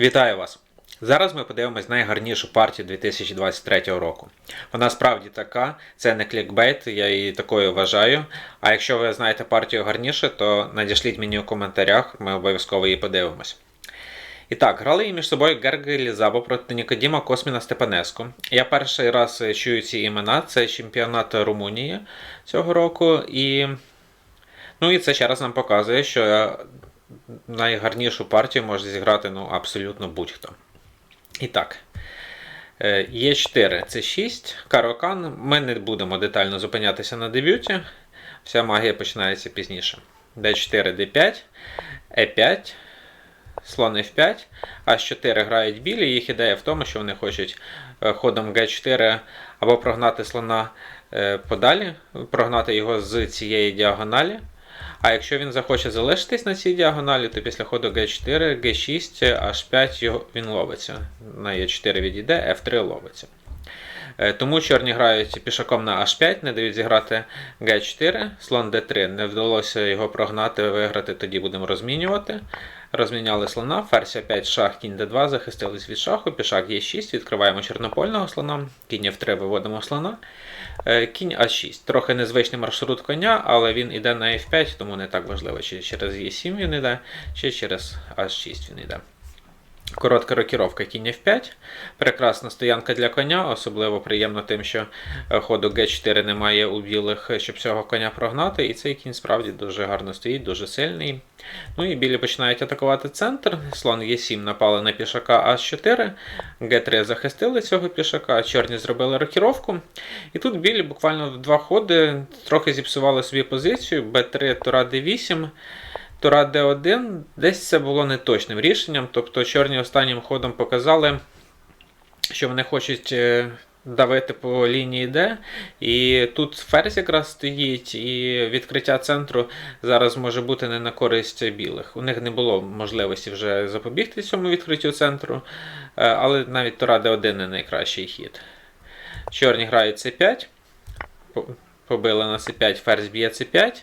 Вітаю вас! Зараз ми подивимось найгарнішу партію 2023 року. Вона справді така, це не клікбейт, я її такою вважаю. А якщо ви знаєте партію гарніше, то надішліть мені у коментарях, ми обов'язково її подивимось. І так, грали її між собою Герги Лізабо проти Нікодіма Косміна Степанеску. Я перший раз чую ці імена, це чемпіонат Румунії цього року. І, ну, і це ще раз нам показує, що найгарнішу партію може зіграти ну, абсолютно будь-хто. І так. е, Є4 це 6, Карокан. Ми не будемо детально зупинятися на дебюті. Вся магія починається пізніше. D4, D5, E5, слон F5, H4 грають білі. Їх ідея в тому, що вони хочуть е, ходом G4 або прогнати слона е, подалі, прогнати його з цієї діагоналі. А якщо він захоче залишитись на цій діагоналі, то після ходу G4, G6, H5 його, він ловиться. На E4 відійде, F3 ловиться. Е, Тому чорні грають пішаком на H5, не дають зіграти G4, слон D3. Не вдалося його прогнати, виграти, тоді будемо розмінювати. Розміняли слона, ферзь 5 шах, кінь d2, захистились від шаху, пішак Е6, відкриваємо чорнопольного слона, кінь F3 виводимо слона. Е, Кінь А6. Трохи незвичний маршрут коня, але він іде на F5, тому не так важливо, чи через Е7 він іде, чи через H6 він іде. Коротка рокіровка кінь F5. Прекрасна стоянка для коня, особливо приємно тим, що е, ходу G4 немає у білих, щоб цього коня прогнати. І цей кінь справді дуже гарно стоїть, дуже сильний. Ну і білі починають атакувати центр. Слон Е7 напали на пішака А4. Г3 захистили цього пішака, чорні зробили рокіровку. І тут білі буквально в два ходи трохи зіпсували собі позицію. Б3, Тура Д8. Тура Д1 десь це було неточним рішенням. Тобто чорні останнім ходом показали, що вони хочуть е, давити по лінії Д. І тут ферзь якраз стоїть, і відкриття центру зараз може бути не на користь білих. У них не було можливості вже запобігти цьому відкриттю центру, е, але навіть Тура Д1 не найкращий хід. Чорні грають С5. Побили на С5, ферзь б'є С5.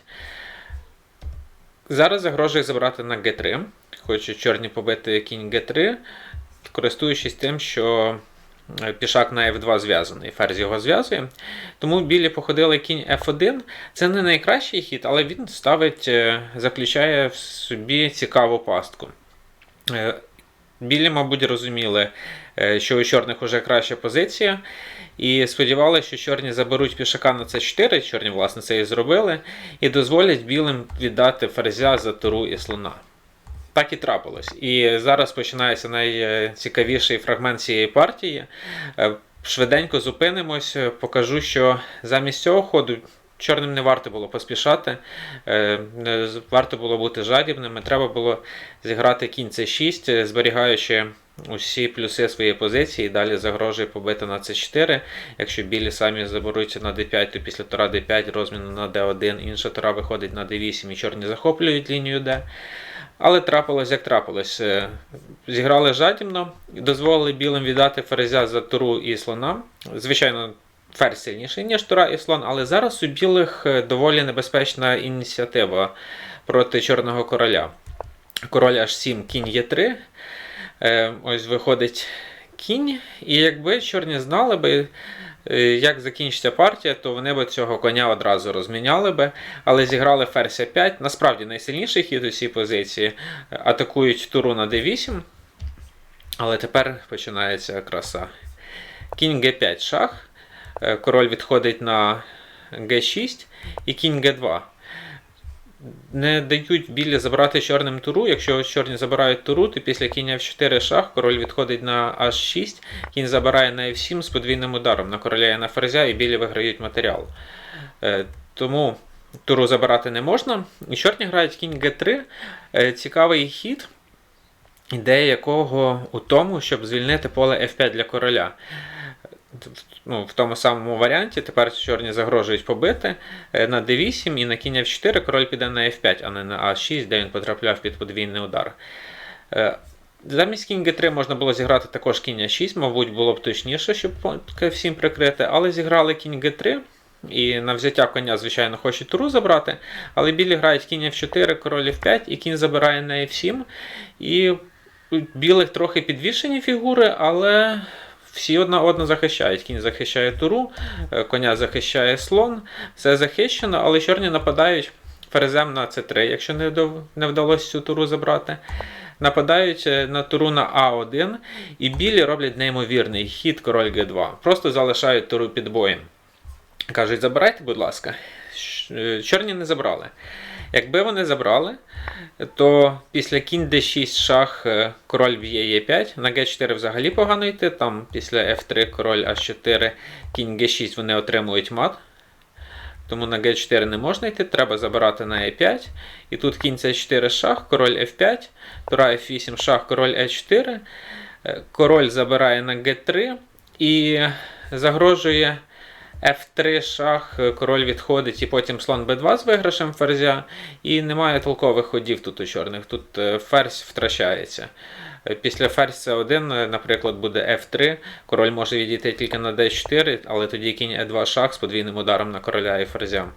Зараз загрожує забрати на Г3. Хочуть чорні побити кінь Г3, користуючись тим, що е, пішак на F2 зв'язаний, ферзь його зв'язує. Тому білі походили кінь F1. Це не найкращий хід, але він ставить, е, заключає в собі цікаву пастку. Е, Білі, мабуть, розуміли, що у чорних вже краща позиція. І сподівалися, що чорні заберуть пішака на С4, чорні, власне, це і зробили, і дозволять білим віддати ферзя за туру і слона. Так і трапилось. І зараз починається найцікавіший фрагмент цієї партії. Е, Швиденько зупинимось, покажу, що замість цього ходу. Чорним не варто було поспішати, е, варто було бути жадібними. Треба було зіграти кінь С6, е, зберігаючи усі плюси своєї позиції. Далі загрожує побити на С4. Якщо білі самі заберуть на D5, то після тура D5 розміну на D1, інша тура виходить на D8 і чорні захоплюють лінію D. Але трапилось, як трапилось. Е, Зіграли жадібно, дозволили білим віддати ферзя за туру і слона. Звичайно, ферзь сильніший, ніж тура і слон, але зараз у білих е, доволі небезпечна ініціатива проти чорного короля. Король H7, кінь Е3. Е, Ось виходить кінь. І якби чорні знали би, е, як закінчиться партія, то вони б цього коня одразу розміняли би, але зіграли ферзь 5. Насправді найсильніший хід у цій позиції. Атакують туру на d8. Але тепер починається краса. Кінь Г5 шах. Е, Король відходить на Г6 і кінь Г2. Не дають білі забрати чорним туру. Якщо чорні забирають туру, то після кіння F4 шах король відходить на H6, кінь забирає на F7 з подвійним ударом на короля і на ферзя, і білі виграють матеріал. Е, Тому туру забирати не можна. І чорні грають кінь G3. Е, Цікавий хід, ідея якого у тому, щоб звільнити поле F5 для короля. Ну, в тому самому варіанті тепер чорні загрожують побити е, на d8 і на кінь f4 король піде на f5, а не на a6, де він потрапляв під подвійний удар. Е, Замість кінь g3 можна було зіграти також кінь a6, мабуть, було б точніше, щоб f7 прикрити, але зіграли кінь g3. І на взяття коня, звичайно, хочуть туру забрати, але білі грають кінь f4, король f5, і кінь забирає на f7. І білих трохи підвішені фігури, але всі одна одну захищають. Кінь захищає туру, е, коня захищає слон, все захищено, але чорні нападають ферзем на c3, якщо не, вдалося цю туру забрати. Нападають е, на туру на А1, і білі роблять неймовірний хід король Г2. Просто залишають туру під боєм. Кажуть, забирайте, будь ласка. Е, Чорні не забрали. Якби вони забрали, то після кінь d6 шах е, король б'є Е5, на Г4 взагалі погано йти, там після F3 король H4, кінь Г6 вони отримують мат. Тому на Г4 не можна йти, треба забирати на Е5. І тут кінь С4 шах, король F5, тура F8 шах, король Е4. Е, Король забирає на Г3 і загрожує F3 шах, король відходить, і потім слон b2 з виграшем ферзя. І немає толкових ходів тут у чорних. Тут е, ферзь втрачається. Е, Після ферзь c1, е, наприклад, буде F3. Король може відійти тільки на D4, але тоді кінь E2 шах з подвійним ударом на короля і ферзя.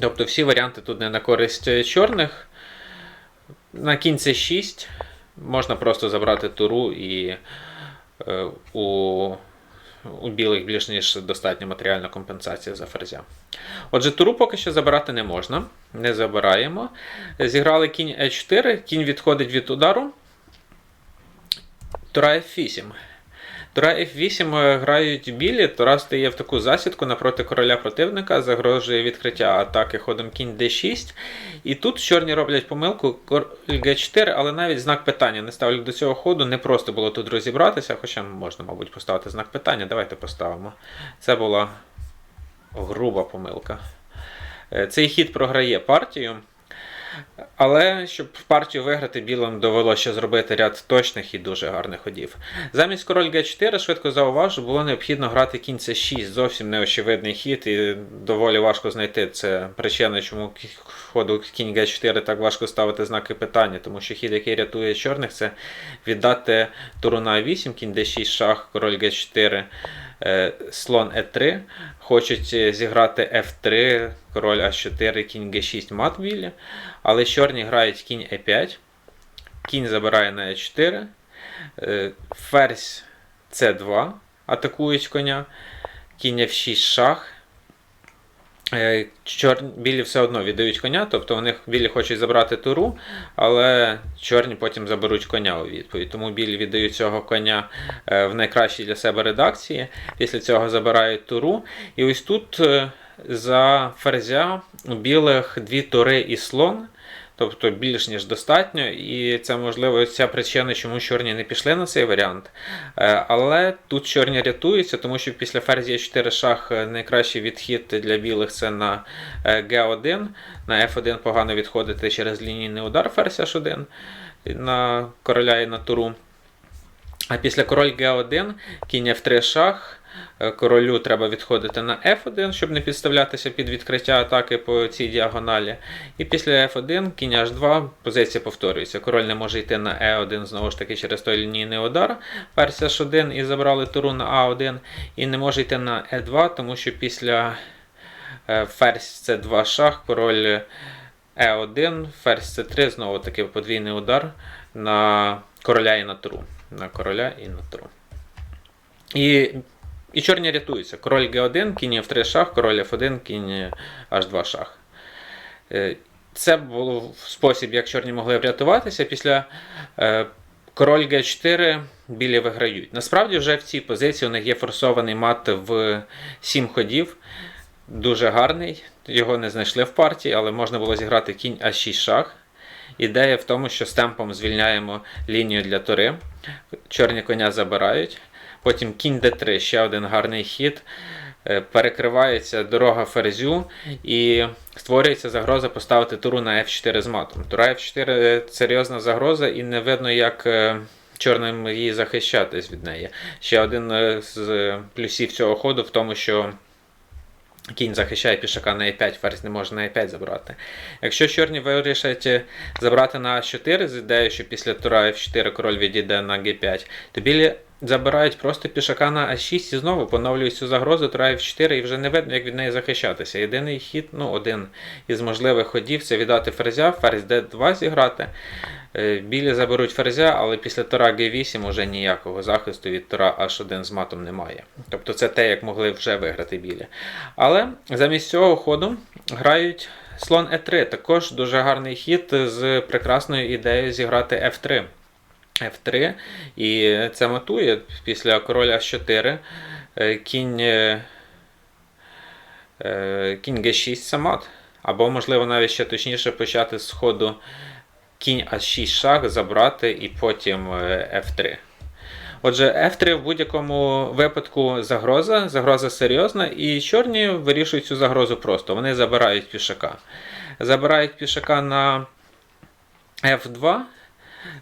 Тобто всі варіанти тут не на користь чорних. На кінь c6 можна просто забрати туру і е, у, у білих більш ніж достатня матеріальна компенсація за ферзя. Отже, туру поки що забирати не можна. Не забираємо. Зіграли кінь Е4, кінь відходить від удару. Тура F8. Тура F8 е, грають білі, Тура стає в таку засідку напроти короля противника, загрожує відкриття атаки ходом кінь D6. І тут чорні роблять помилку король G4, але навіть знак питання не ставлять до цього ходу. Не просто було тут розібратися, хоча можна, мабуть, поставити знак питання. Давайте поставимо. Це була груба помилка. Е, Цей хід програє партію. Але щоб партію виграти, білим довелося зробити ряд точних і дуже гарних ходів. Замість король Г4, швидко зауважу, було необхідно грати кінь С6. Зовсім неочевидний хід, і доволі важко знайти це причина, чому ходу кінь Г4 так важко ставити знаки питання, тому що хід, який рятує чорних, це віддати туру на А8, кінь Д6, шах, король Г4, е, слон Е3. Хочуть е, зіграти F3, король А4, кінь Г6, мат білі. Але чорні грають кінь Е5, кінь забирає на Е4, е, ферзь С2, атакують коня, кінь F6 шах. Е, Чор... Білі все одно віддають коня, тобто вони білі хочуть забрати туру, але чорні потім заберуть коня у відповідь. Тому білі віддають цього коня е, в найкращій для себе редакції. Після цього забирають туру. І ось тут за ферзя у білих дві тури і слон. Тобто більш ніж достатньо, і це можливо ця причина, чому чорні не пішли на цей варіант. Е, Але тут чорні рятуються, тому що після ферзі 4 шах е, найкращий відхід для білих це на е, Г1. На F1 погано відходити через лінійний удар ферзь H1 на короля і на туру. А після король Г1, кінь F3 шах. Е, Королю треба відходити на F1, щоб не підставлятися під відкриття атаки по цій діагоналі. І після F1, кінь H2, позиція повторюється. Король не може йти на E1 знову ж таки через той лінійний удар. Ферзь H1 і забрали туру на А1. І не може йти на E2, тому що після е, ферзь C2 шах, король E1, ферзь C3, знову таки подвійний удар на короля і на туру. На короля і на туру. І і чорні рятуються. Король Г1, кінь F3 шах, король F1, кінь H2 шах. Е, Це був спосіб, як чорні могли врятуватися. Після е, король Г4 білі виграють. Насправді, вже в цій позиції у них є форсований мат в 7 ходів. Дуже гарний. Його не знайшли в партії, але можна було зіграти кінь А6 шах. Ідея в тому, що з темпом звільняємо лінію для тури. Чорні коня забирають. Потім кінь d3, ще один гарний хід. Е, Перекривається дорога ферзю і створюється загроза поставити туру на F4 з матом. Тура F4 серйозна загроза, і не видно, як е, чорним її захищатись від неї. Ще один е, з плюсів цього ходу в тому, що кінь захищає пішака на e5, ферзь не може на e5 забрати. Якщо чорні вирішать е, забрати на А4 з ідеєю, що після тура F4 король відійде на G5, то білі забирають просто пішака на А6 і знову поновлюють цю загрозу, тура F4 і вже не видно, як від неї захищатися. Єдиний хід, ну, один із можливих ходів це віддати ферзя, ферзь D2 зіграти. Е, Білі заберуть ферзя, але після тура G8 уже ніякого захисту від тура H1 з матом немає. Тобто це те, як могли вже виграти білі. Але замість цього ходу грають слон E3. Також дуже гарний хід з прекрасною ідеєю зіграти F3. F3. І це матує після короля H4. е, Кінь, е, е, кінь G6 це мат. Або, можливо, навіть ще точніше почати з ходу кінь А6 шах, забрати і потім е, F3. Отже, F3 в будь-якому випадку загроза, загроза серйозна, і чорні вирішують цю загрозу просто. Вони забирають пішака. Забирають пішака на F2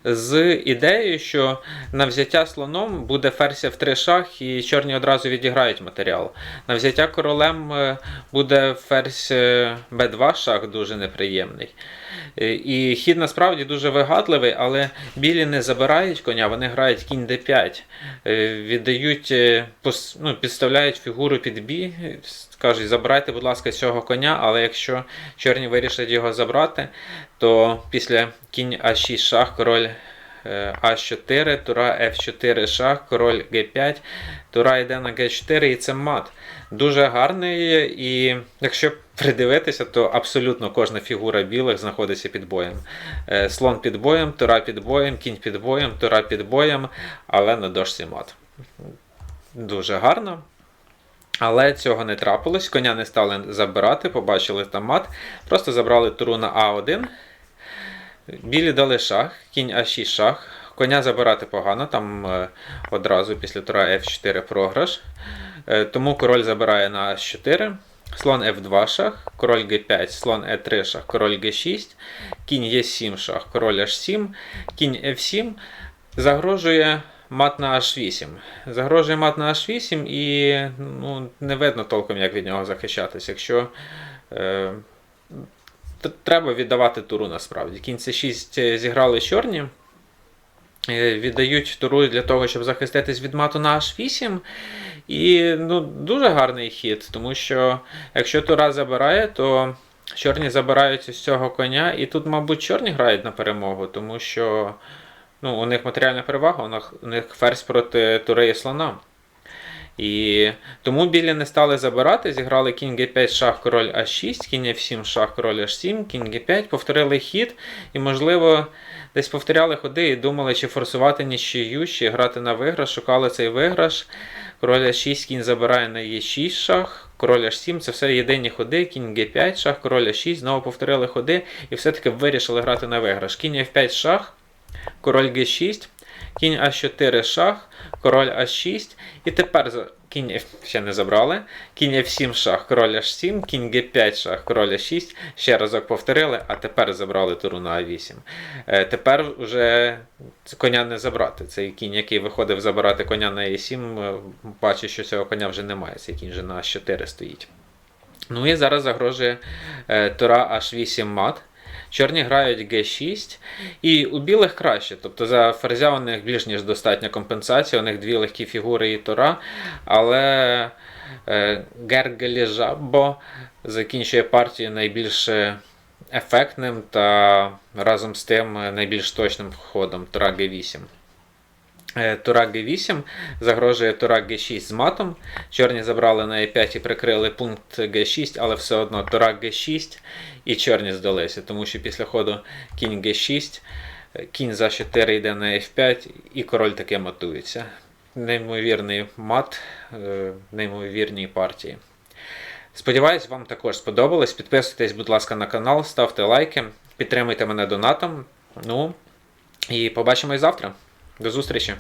з ідеєю, що на взяття слоном буде ферзь F3 шах, і чорні одразу відіграють матеріал. На взяття королем е, буде ферзь е, B2 шах дуже неприємний. Е, І хід насправді дуже вигадливий, але білі не забирають коня, вони грають кінь d5, е, віддають, ну, підставляють фігуру під бій, е, кажуть, забирайте, будь ласка, цього коня, але якщо чорні вирішать його забрати, то після кінь А6 шах, король е, А4, тура F4 шах, король Г5, тура йде на Г4 і це мат. Дуже гарний, і якщо придивитися, то абсолютно кожна фігура білих знаходиться під боєм. Е, Слон під боєм, тура під боєм, кінь під боєм, тура під боєм, але на дошці мат. Дуже гарно. Але цього не трапилось, коня не стали забирати, побачили там мат. Просто забрали туру на А1. Білі дали шах, кінь А6 шах. Коня забирати погано, там е, одразу після тура F4 програш. Е, тому король забирає на А4. Слон F2 шах, король G5, слон E3 шах, король G6, кінь Е7 шах, король H7, кінь F7 загрожує мат на H8. Загрожує мат на H8 і ну, не видно толком, як від нього захищатися. Якщо е, треба віддавати туру насправді. Кінь С6 зіграли чорні. Е, Віддають туру для того, щоб захиститись від мату на H8. І ну, дуже гарний хід, тому що якщо тура забирає, то чорні забирають з цього коня, і тут, мабуть, чорні грають на перемогу, тому що ну, у них матеріальна перевага, у них, у них ферзь проти тури і слона. І тому білі не стали забирати, зіграли кінь Г5 шах, король А6, кінь F7 шах, король H7, кінь Г5, повторили хід, і, можливо, десь повторяли ходи і думали, чи форсувати нічию, чи грати на виграш, шукали цей виграш. Король А6, кінь забирає на Е6 шах, король H7, це все єдині ходи, кінь Г5 шах, король А6, знову повторили ходи і все-таки вирішили грати на виграш. Кінь F5 шах, король Г6, кінь А4 шах, король А6. І тепер кінь F ще не забрали. Кінь F7 шах, король H7, кінь Г5 шах, король А6. Ще разок повторили, а тепер забрали туру на А8. Е, тепер вже коня не забрати. Цей кінь, який виходив забирати коня на Е7, е, бачить, що цього коня вже немає. Цей кінь вже на H4 стоїть. Ну і зараз загрожує е, тура H8 мат. Чорні грають G6, і у білих краще. Тобто за ферзя у них більш ніж достатня компенсація, у них дві легкі фігури і тура. Але е, Гергелі Жабо закінчує партію найбільш е, ефектним та разом з тим е, найбільш точним ходом тура G8. Е, Тура G8 загрожує Тура G6 з матом. Чорні забрали на E5 і прикрили пункт G6, але все одно Тура G6 і чорні здалися, тому що після ходу кінь G6, е, кінь за 4 йде на F5 і король таки матується. Неймовірний мат, е, неймовірні партії. Сподіваюсь, вам також сподобалось. Підписуйтесь, будь ласка, на канал, ставте лайки, підтримуйте мене донатом. Ну і побачимось завтра. До зустрічі!